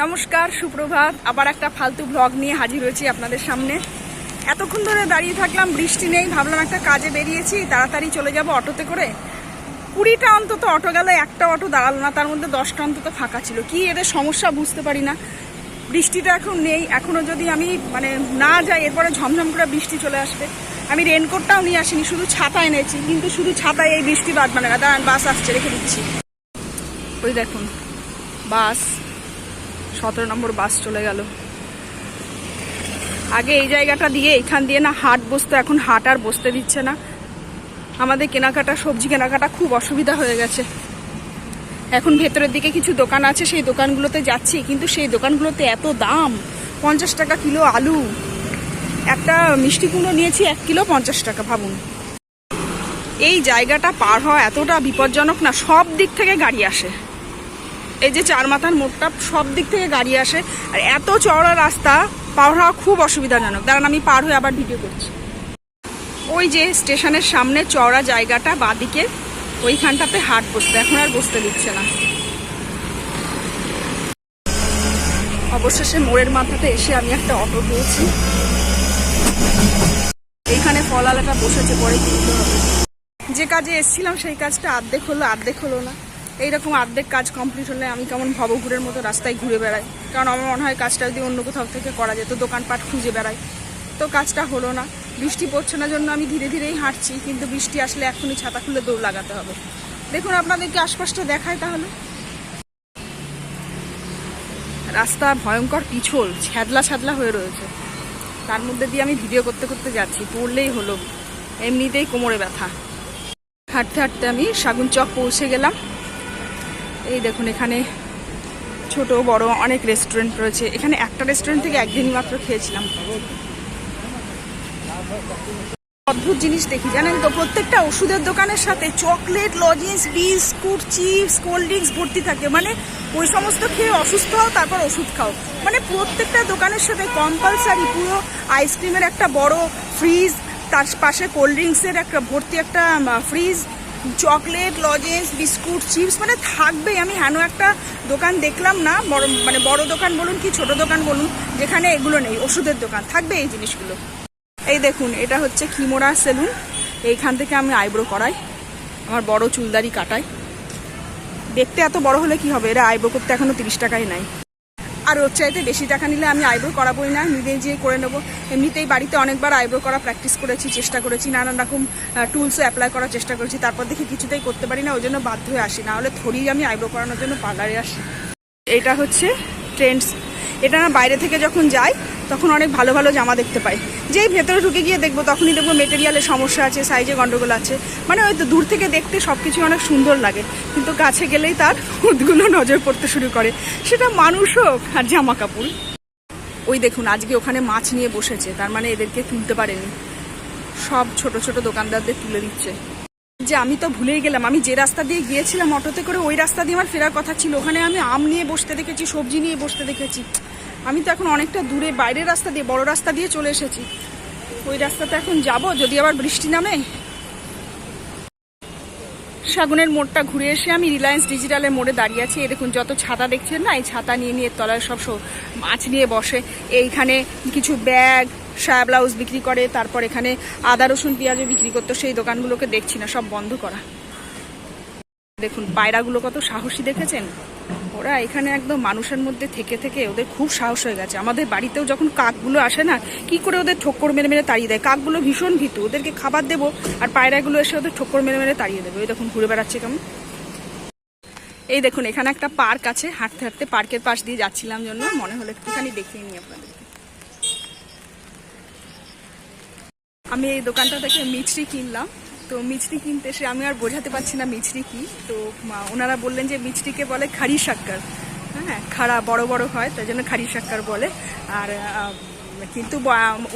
নমস্কার, সুপ্রভাত। আবার একটা ফালতু ব্লগ নিয়ে হাজির হয়েছি আপনাদের সামনে। এতক্ষণ ধরে দাঁড়িয়ে থাকলাম, বৃষ্টি নেই, ভাবলাম একটা কাজে বেরিয়েছি, তাড়াতাড়ি চলে যাব অটোতে করে। কুড়িটা অন্তত অটো গেল, একটা অটো দাঁড়াল না, তার মধ্যে দশটা অন্তত ফাঁকা ছিল। কি এদের সমস্যা বুঝতে পারি না। বৃষ্টিটা এখন নেই এখনও যদি আমি মানে না যাই, এরপরে ঝমঝম করে বৃষ্টি চলে আসবে। আমি রেনকোটটাও নিয়ে আসিনি, শুধু ছাতা এনেছি, কিন্তু শুধু ছাতায় এই বৃষ্টি বাদ মানে না, দাঁড়ান বাস আসছে, রেখে দিচ্ছি। ওই দেখুন বাস সতেরো নম্বর বাস চলে গেল। আগে এই জায়গাটা দিয়ে এখান দিয়ে না হাট বসতো, এখন হাট আর বসতে দিচ্ছে না। আমাদের কেনাকাটা, সবজি কেনাকাটা খুব অসুবিধা হয়ে গেছে। এখন ভেতরের দিকে কিছু দোকান আছে, সেই দোকানগুলোতে যাচ্ছি, কিন্তু সেই দোকানগুলোতে এত দাম, পঞ্চাশ টাকা কিলো আলু। একটা মিষ্টি কুমড়ো নিয়েছি, এক কিলো পঞ্চাশ টাকা, ভাবুন। এই জায়গাটা পার হওয়া এতটা বিপজ্জনক না, সব দিক থেকে গাড়ি আসে। এই যে চার মাথার মোড়টা সব দিক থেকে গাড়ি আসে। আর এত চওড়া রাস্তা, পার হওয়া খুব অসুবিধাজনক। দাঁড়ান, আমি পার হয়ে আবার ভিডিও করছি। ওই যে স্টেশনের সামনে চওড়া জায়গাটা, বাদিকে ওইখানটাতে হাট বসতে। এখন আর বসতে দিচ্ছে না। অবশেষে মোড়ের মাথাতে এসে আমি একটা অটো পেয়েছি। এইখানে ফলালাটা বসেছে, পরে কিনতে হবে। যে কাজে এসেছিলাম, সেই কাজটা অর্ধেক হলো, আর্ধেক হলো না। এইরকম অর্ধেক কাজ কমপ্লিট হলে আমি কেমন ভবঘুরের মতো রাস্তায় ঘুরে বেড়াই। কারণ আমার মনে হয় কাজটা যদি অন্য কোথাও থেকে করা যেত, দোকানপাট খুঁজে বেড়াই। তো কাজটা হলো না। বৃষ্টি পড়ছে না জন্য আমি ধীরে ধীরেই হাঁটছি, কিন্তু বৃষ্টি আসলে এখনই ছাতা খুলে দৌড় লাগাতে হবে। দেখুন, আপনাদেরকে আশপাশটা দেখায় তাহলে। রাস্তা ভয়ঙ্কর পিছল, ছ্যাদলা ছ্যাদলা হয়ে রয়েছে। তার মধ্যে দিয়ে আমি ভিডিও করতে করতে যাচ্ছি, পড়লেই হলো। এমনিতেই কোমরে ব্যথা। হাঁটতে হাঁটতে আমি শাগুন চক পৌঁছে গেলাম। এই দেখুন, এখানে ছোট, বড় অনেক রেস্টুরেন্ট রয়েছে। এখানে একটা রেস্টুরেন্ট থেকে একদিনই মাত্র খেয়েছিলাম। অদ্ভুত জিনিস দেখি, জানেন তো? প্রত্যেকটা ওষুধের দোকানের সাথে chocolate lozenges biscuit chips cold drinks ভর্তি থাকে। মানে ওই সমস্ত খেয়ে অসুস্থ হও, তারপর ওষুধ খাও। মানে প্রত্যেকটা দোকানের সাথে কম্পালসারি পুরো আইসক্রিমের একটা বড় ফ্রিজ তার পাশে কোল্ড ড্রিঙ্কসের একটা ভর্তি একটা fridge chocolate lozenges biscuit, chips মানে থাকবেই। আমি হেন একটা দোকান দেখলাম না, বড় মানে বড় দোকান বলুন কি, ছোট দোকান বলুন, যেখানে এগুলো নেই, ওষুধের দোকান। থাকবে এই জিনিসগুলো। এই দেখুন, এটা হচ্ছে কিমোরা সেলুন। এইখান থেকে আমি আইব্রো করাই। আমার বড় চুলদারি কাটাই। দেখতে এত বড় হলে কি হবে? এরা আইব্রো করতে এখনও তিরিশ টাকাই নাই। আর ওর চাইতে বেশি টাকা নিলে আমি আইব্রো করাবোই না নিজে যেয়ে করে নেব। এমনিতেই বাড়িতে অনেকবার আইব্রো করা প্র্যাকটিস করেছি, চেষ্টা করেছি, নানান রকম টুলসও অ্যাপ্লাই করার চেষ্টা করেছি, তারপর দেখি কিছুতেই করতে পারি না, ওই জন্য বাধ্য হয়ে আসি। না হলে থরি আমি আইব্রো করানোর জন্য পার্লারে আসি। এটা হচ্ছে ট্রেন্ডস এটা না বাইরে থেকে যখন যাই তখন অনেক ভালো ভালো জামা দেখতে পাই। যেই ভেতরে ঢুকে গিয়ে দেখব, তখনই দেখব মেটেরিয়ালের সমস্যা আছে সাইজে গন্ডগোল আছে। মানে ওই তো দূর থেকে দেখতে সব কিছু অনেক সুন্দর লাগে, কিন্তু কাছে গেলেই তার খুদগুলো নজর পড়তে শুরু করে। সেটা মানুষ হোক আর জামা কাপড়। ওই দেখুন, আজকে ওখানে মাছ নিয়ে বসেছে, তার মানে এদেরকে তুলতে পারেনি। সব ছোট ছোট দোকানদারদের তুলে দিচ্ছে। যে আমি তো ভুলেই গেলাম। আমি যে রাস্তা দিয়ে গিয়েছিলাম অটোতে করে, ওই রাস্তা দিয়ে আমার ফেরার কথা ছিল। ওখানে আমি আম নিয়ে বসতে দেখেছি, সবজি নিয়ে বসতে দেখেছি। আমি তো এখন অনেকটা দূরে, বাইরের রাস্তা দিয়ে, বড় রাস্তা দিয়ে চলে এসেছি। ওই রাস্তাতে এখন যাব, যদি আবার বৃষ্টি নামে। শাগুনের মোড়টা ঘুরে এসে আমি রিলায়েন্স ডিজিটালের মোড়ে দাঁড়িয়ে আছি। দেখুন, যত ছাতা দেখছেন না, এই ছাতা নিয়ে নিয়ে তলায় সব মাছ নিয়ে বসে। এইখানে কিছু ব্যাগ সায়া ব্লাউজ বিক্রি করে, তারপর এখানে আদা, রসুন, পেঁয়াজও বিক্রি করতো, সেই দোকানগুলোকে দেখছি না, সব বন্ধ করা। দেখুন, পায়রাগুলো কত সাহসী দেখেছেন? ওরা এখানে একদম মানুষের মধ্যে থেকে থেকে ওদের খুব সাহস হয়ে গেছে। আমাদের বাড়িতেও যখন কাকগুলো আসে না, কি করে ওদের ঠোক্কর মেরে মেরে তাড়িয়ে দেয়? কাকগুলো ভীষণ ভীতু, ওদেরকে খাবার দেবো আর পায়রাগুলো এসে ওদের ঠোক্কর মেরে মেরে তাড়িয়ে দেবো। এই দেখুন, ঘুরে বেড়াচ্ছে কেমন। এই দেখুন, এখানে একটা পার্ক আছে, হাঁটতে হাঁটতে পার্কের পাশ দিয়ে যাচ্ছিলাম জন্য, মনে হলো একটুখানি দেখিয়ে নিই আপনাদেরকে। আমি এই দোকানটা থেকে মিছরি কিনলাম। তো মিছরি কিনতে এসে আমি আর বোঝাতে পারছি না মিছরি কি। তো ওনারা বললেন যে মিছরিকে বলে খাড়ি শাক্কার হ্যাঁ খাড়া বড় বড় হয়, তাই জন্য খাড়ি শাক্কার বলে। আর কিন্তু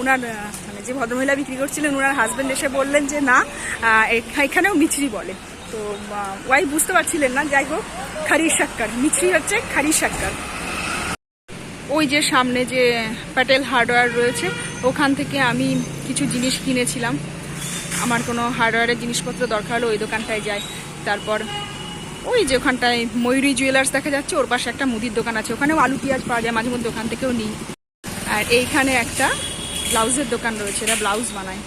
ওনার মানে যে ভদ্রমহিলা বিক্রি করছিলেন, ওনার হাজব্যান্ড এসে বললেন যে না এখানেও মিছরি বলে। তো ওয়াই বুঝতে পারছিলেন না, যাই হোক, খাড়ি শাক্কার মিছরি হচ্ছে খাড়ি শাক্কার ওই যে সামনে যে প্যাটেল হার্ডওয়্যার রয়েছে ওখান থেকে আমি কিছু জিনিস কিনেছিলাম। আমার কোনো হার্ডওয়্যারের জিনিসপত্র দরকার হলো ওই দোকানটায় যাই। তারপর ওই যে ওখানটায় ময়ূরী জুয়েলার্স দেখা যাচ্ছে, ওর পাশে একটা মুদির দোকান আছে। ওখানেও আলু, পেঁয়াজ পাওয়া যায়, মাঝে মধ্যে ওখান থেকেও নিই। আর এইখানে একটা ব্লাউজের দোকান রয়েছে, এরা ব্লাউজ বানায়।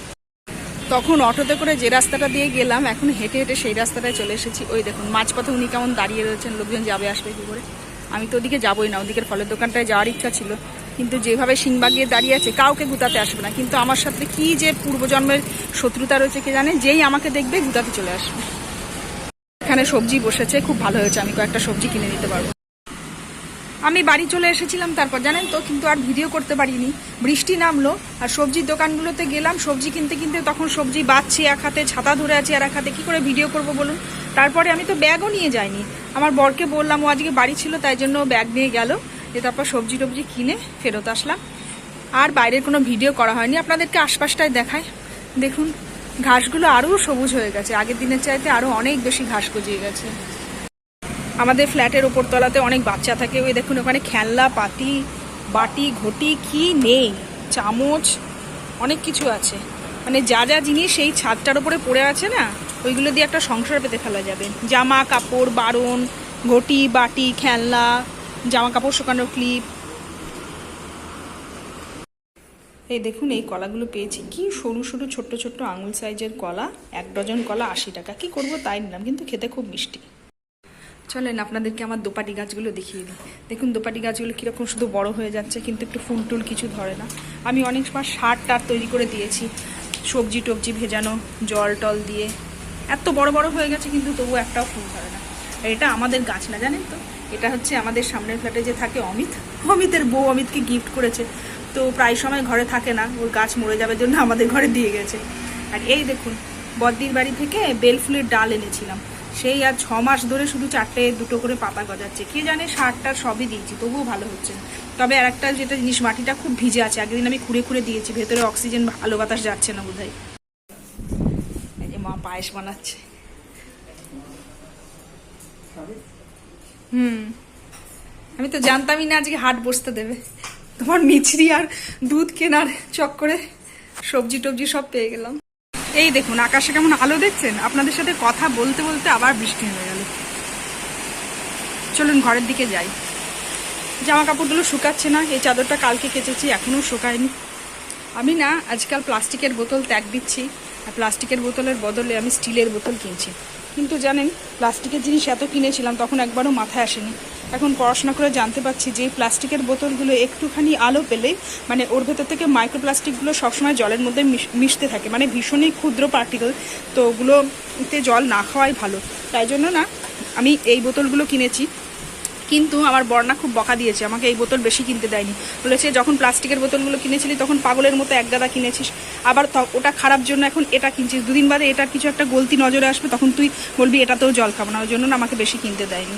তখন অটোতে করে যে রাস্তাটা দিয়ে গেলাম, এখন হেঁটে হেঁটে সেই রাস্তাটায় চলে এসেছি। ওই দেখুন, মাঝপথে উনি কেমন দাঁড়িয়ে রয়েছেন, লোকজন যাবে, আসবে, কি করে? আমি তো ওদিকে যাবোই না, ওদিকের ফলের দোকানটায় যাওয়ার ইচ্ছা ছিল। কিন্তু যেভাবে সিংবাগিয়ে দাঁড়িয়ে আছে, কাউকে গুতাতে আসবে না। কিন্তু আমার সাথে কি যে পূর্বজন্মের শত্রুতা রয়েছে কে জানে, যেই আমাকে দেখবে গুতাতে চলে আসবে। এখানে সবজি বসেছে, খুব ভালো হয়েছে, আমি কয়েকটা সবজি কিনে নিতে পারব। আমি বাড়ি চলে এসেছিলাম তারপর, জানেন তো, কিন্তু আর ভিডিও করতে পারিনি। বৃষ্টি নামলো, আর সবজির দোকানগুলোতে গেলাম, সবজি কিনতে কিনতে তখন সবজি বাচ্ছি এক হাতে, ছাতা ধরে আছি আর এক হাতে, কী করে ভিডিও করব বলুন? তারপরে আমি তো ব্যাগও নিয়ে যাইনি। আমার বরকে বললাম, ও আজকে বাড়ি ছিল, তাই জন্য ব্যাগ নিয়ে গেল। দিয়ে তারপর সবজি টবজি কিনে ফেরত আসলাম। আর বাইরের কোনো ভিডিও করা হয়নি। আপনাদেরকে আশপাশটায় দেখায় দেখুন, ঘাসগুলো আরও সবুজ হয়ে গেছে। আগের দিনের চাইতে আরও অনেক বেশি ঘাস গজিয়ে গেছে। আমাদের ফ্ল্যাটের ওপর তলাতে অনেক বাচ্চা থাকে। ওই দেখুন, ওখানে খেলনা, পাতি, বাটি, ঘটি, কি নেই? চামচ, অনেক কিছু আছে। মানে যা যা জিনিস এই ছাদটার উপরে পড়ে আছে না, ওইগুলো দিয়ে একটা সংসার পেতে ফেলা যাবে। জামা, কাপড়, বারণ, ঘটি, বাটি, খেলনা জামা কাপড় শুকানোর ক্লিপ এই দেখুন, এই কলাগুলো পেয়েছি। কি সরু সরু, ছোট্ট ছোট্ট আঙুল সাইজের কলা, এক ডজন কলা আশি টাকা। কি করব, তাই নিলাম, কিন্তু খেতে খুব মিষ্টি। চলেন, আপনাদেরকে আমার দোপাটি গাছগুলো দেখিয়ে দিই। দেখুন, দোপাটি গাছগুলো কীরকম শুধু বড় হয়ে যাচ্ছে, কিন্তু একটু ফুল টুল কিছু ধরে না। আমি অনেক সময় সার টার তৈরি করে দিয়েছি, সবজি টবজি ভেজানো, জল টল দিয়ে। এত বড় বড় হয়ে গেছে, কিন্তু তবু একটাও ফুল ধরে না। এটা আমাদের গাছ না, জানেন তো? এটা হচ্ছে আমাদের সামনের ফ্ল্যাটে যে থাকে অমিত। অমিতের বউ অমিতকে গিফট করেছে। তো প্রায় সময় ঘরে থাকে না, ওর গাছ মরে যাবে জন্য আমাদের ঘরে দিয়ে গেছে। আর এই দেখুন, বদ্দির বাড়ি থেকে বেলফুলের ডাল এনেছিলাম। সেই আর ছ মাস ধরে শুধু চারটে দুটো করে পাতা গজাচ্ছে। কে জানে সারটার সবই দিয়েছি, তবুও ভালো হচ্ছে তবে আর একটা যেটা জিনিস, মাটিটা খুব ভিজে আছে। আগের দিন আমি খুঁড়ে খুঁড়ে দিয়েছি, ভেতরে অক্সিজেন, ভালো বাতাস যাচ্ছে না বোধহয়। মা পায়েস বানাচ্ছে। হুম। আমি তো জানতামই না আজকে হাট বসতে দেবে। তোমার মিছরি আর দুধ কেনার চক্করে সবজি টবজি সব পেয়ে গেলাম। এই দেখুন, আকাশে কেমন আলো দেখছেন? আপনাদের সাথে কথা বলতে বলতে আবার বৃষ্টি হয়ে গেল। চলুন ঘরের দিকে যাই। জামা কাপড়গুলো শুকাচ্ছে না, এই চাদরটা কালকে কেচেছি, এখনও শুকায়নি। আমি না, আজকাল প্লাস্টিকের বোতল ত্যাগ দিচ্ছি, আর প্লাস্টিকের বোতলের বদলে আমি স্টিলের বোতল কিনছি। কিন্তু জানেন, প্লাস্টিকের জিনিস এত কিনেছিলাম, তখন একবারও মাথায় আসেনি। এখন পড়াশোনা করে জানতে পারছি যে প্লাস্টিকের বোতলগুলো একটুখানি আলো পেলেই মানে ওর ভেতর থেকে মাইক্রোপ্লাস্টিকগুলো সবসময় জলের মধ্যে মিশ- মিশতে থাকে। মানে ভীষণই ক্ষুদ্র পার্টিকেল তো ওগুলোতে জল না খাওয়াই ভালো। তাই জন্য না, আমি এই বোতলগুলো কিনেছি। কিন্তু আমার বর্ণা খুব বকা দিয়েছে, আমাকে এই বোতল বেশি কিনতে দেয়নি। বলেছে, যখন প্লাস্টিকের বোতলগুলো কিনেছিলি, তখন পাগলের মতো এক গাদা কিনেছিস। আবার ওটা খারাপ জন্য এখন এটা কিনছিস। দুদিন বাদে এটার কিছু একটা গলতি নজরে আসবে, তখন তুই বলবি, এটাতেও জল খাব না। ওই জন্য আমাকে বেশি কিনতে দেয়নি।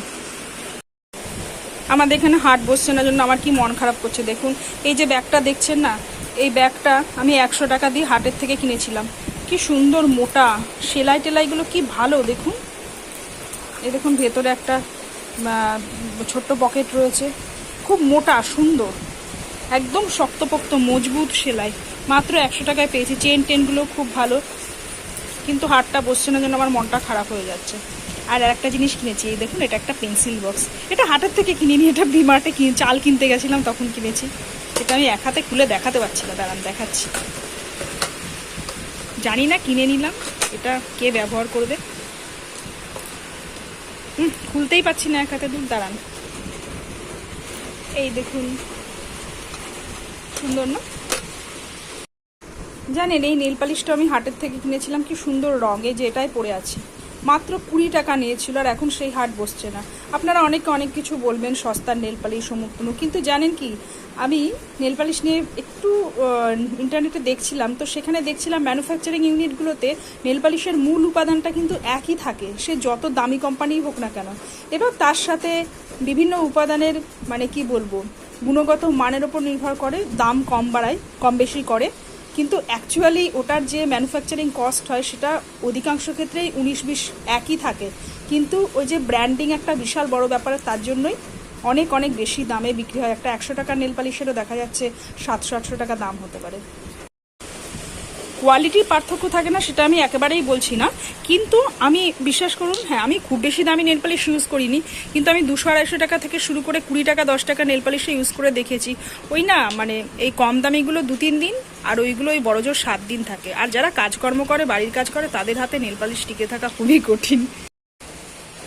আমাদের এখানে হাট বসছে না জন্য আমার কি মন খারাপ করছে? দেখুন, এই যে ব্যাগটা দেখছেন না, এই ব্যাগটা আমি একশো টাকা দিয়ে হাটের থেকে কিনেছিলাম। কি সুন্দর মোটা সেলাই টেলাইগুলো কি ভালো, দেখুন। এই দেখুন, ভেতরে একটা ছোট্ট পকেট রয়েছে। খুব মোটা, সুন্দর। একদম শক্তপোক্ত, মজবুত সেলাই। মাত্র একশো টাকায় পেয়েছি। চেন টেনগুলো খুব ভালো। কিন্তু হাটটা বসছে না জন্য আমার মনটা খারাপ হয়ে যাচ্ছে। আর একটা জিনিস কিনেছি। এই দেখুন, এটা একটা পেন্সিল বক্স। এটা হাটের থেকে কিনিনি, এটা বিমার্টে কিনে, চাল কিনতে গেছিলাম, তখন কিনেছি। এটা আমি এক হাতে খুলে দেখাতে পারছি না। দাঁড়ান, দেখাচ্ছি। জানি না, কিনে নিলাম। এটা কে ব্যবহার করবে? খুলতেই পাচ্ছি না এক হাতে দূর দাঁড়ান। এই দেখুন, সুন্দর না? জানেন, এই নেল পালিশটা আমি হাটের থেকে কিনেছিলাম, কি সুন্দর রঙে যে এটাই পড়ে আছে। মাত্র কুড়ি টাকা নিয়েছিল আর এখন সেই হাট বসছে না। আপনারা অনেকে অনেক কিছু বলবেন, সস্তার নেল পালিশ অমুক তমুক কিন্তু জানেন কি, আমি নেল পালিশ নিয়ে একটু ইন্টারনেটে দেখছিলাম, তো সেখানে দেখছিলাম ম্যানুফ্যাকচারিং ইউনিটগুলোতে নেল পালিশের মূল উপাদানটা কিন্তু একই থাকে, সে যত দামি কোম্পানি হোক না কেন। এবার তার সাথে বিভিন্ন উপাদানের মানে কি বলব, গুণগত মানের ওপর নির্ভর করে, দাম কম বাড়ায়, কম বেশি করে কিন্তু অ্যাকচুয়ালি ওটার যে ম্যানুফ্যাকচারিং কস্ট হয়, সেটা অধিকাংশ ক্ষেত্রেই উনিশ বিশ একই থাকে। কিন্তু ওই যে ব্র্যান্ডিং একটা বিশাল বড় ব্যাপার, তার জন্যই অনেক অনেক বেশি দামে বিক্রি হয়। একটা একশো টাকার নেল পালিশেরও দেখা যাচ্ছে সাতশো, আটশো টাকা দাম হতে পারে। কোয়ালিটির পার্থক্য থাকে না, সেটা আমি একেবারেই বলছি না। কিন্তু আমি বিশ্বাস করুন হ্যাঁ আমি খুব বেশি দামি নেল পালিশ ইউজ করিনি। কিন্তু আমি দুশো, আড়াইশো টাকা থেকে শুরু করে কুড়ি টাকা, দশ টাকা নেল পালিশে ইউজ করে দেখেছি। ওই না মানে এই কম দামিগুলো দু, তিন দিন আর ওইগুলো ওই বড় জোর সাত দিন থাকে। আর যারা কাজকর্ম করে, বাড়ির কাজ করে, তাদের হাতে নেলপালিশ টিকে থাকা খুবই কঠিন।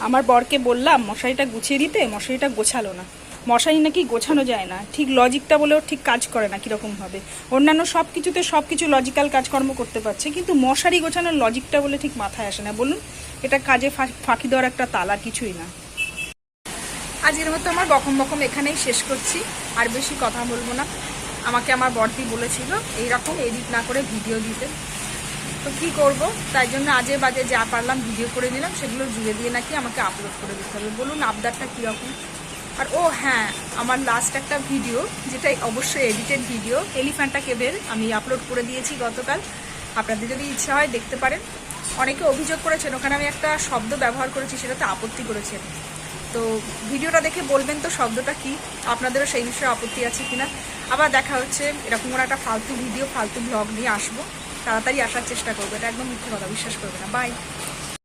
আমার বরকে বললাম মশারিটা গুছিয়ে দিতে? মশারিটা গোছালো না। মশারি নাকি গোছানো যায় না। ঠিক লজিকটা বলেও ঠিক কাজ করে না, কীরকম ভাবে অন্যান্য সব কিছুতে সব কিছু লজিক্যাল কাজকর্ম করতে পারছে, কিন্তু মশারি গোছানোর লজিকটা বলে ঠিক মাথায় আসে না। বলুন, এটা কাজে ফাঁকি দেওয়ার একটা তালা, কিছুই না। আজকের মতো আমার বকম বকম এখানেই শেষ করছি। আর বেশি কথা বলব না। আমাকে আমার বরদি বলেছিল, এইরকম এডিট না করে ভিডিও দিতে। তো কি করব? তাই জন্য আজে বাজে যা পারলাম ভিডিও করে নিলাম, সেগুলো জুড়ে দিয়ে নাকি আমাকে আপলোড করে দিতে হবে। বলুন আবদারটা কীরকম? আর ও হ্যাঁ আমার লাস্ট একটা ভিডিও যেটা অবশ্যই এডিটেড ভিডিও এলিফ্যান্টা কেবের আমি আপলোড করে দিয়েছি গতকাল। আপনাদের যদি ইচ্ছা হয় দেখতে পারেন। অনেকে অভিযোগ করেছেন, ওখানে আমি একটা শব্দ ব্যবহার করেছি, সেটাতে আপত্তি করেছেন। তো ভিডিওটা দেখে বলবেন তো শব্দটা কি? আপনাদেরও সেই বিষয়ে আপত্তি আছে কিনা? আবার দেখা হচ্ছে, এরকম কোনো একটা ফালতু ভিডিও, ফালতু ব্লগ নিয়ে আসব। তাড়াতাড়ি আসার চেষ্টা করব, এটা একদম মিথ্যে কথা, বিশ্বাস করবে না। বাই